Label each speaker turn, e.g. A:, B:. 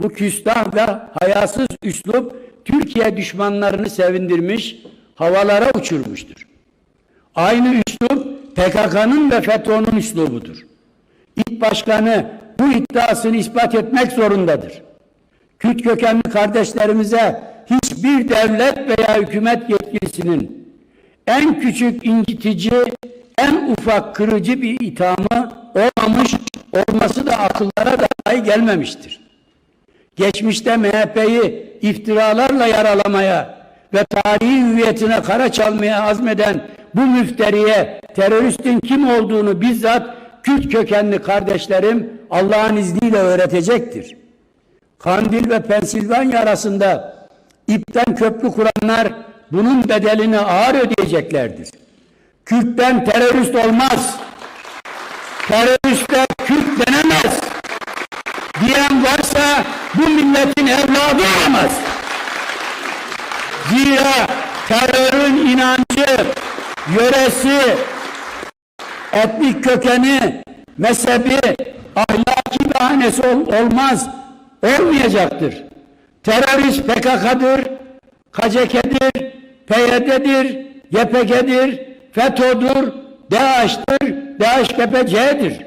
A: Bu küstah ve hayasız üslup Türkiye düşmanlarını sevindirmiş, havalara uçurmuştur. Aynı üslup PKK'nın ve FETÖ'nün üslubudur. İlk başkanı bu iddiasını ispat etmek zorundadır. Kürt kökenli kardeşlerimize hiçbir devlet veya hükümet yetkilisinin en küçük incitici, en ufak kırıcı bir ithamı olmamış, olması da akıllara dahi gelmemiştir. Geçmişte MHP'yi iftiralarla yaralamaya ve tarihi hüviyetine kara çalmaya azmeden bu müfteriye teröristin kim olduğunu bizzat Kürt kökenli kardeşlerim Allah'ın izniyle öğretecektir. Kandil ve Pensilvanya arasında ipten köprü kuranlar bunun bedelini ağır ödeyeceklerdir. Kürt'ten terörist olmaz. Teröriste bu milletin evladı olamaz. Zira terörün inancı, yöresi, etnik kökeni, mezhebi, ahlaki bahanesi ol- olmaz, olmayacaktır. Terörist PKK'dır, KCK'dir, PYD'dir, YPG'dir, FETÖ'dür, DAEŞ'tir, DAEŞ-KPC'dir.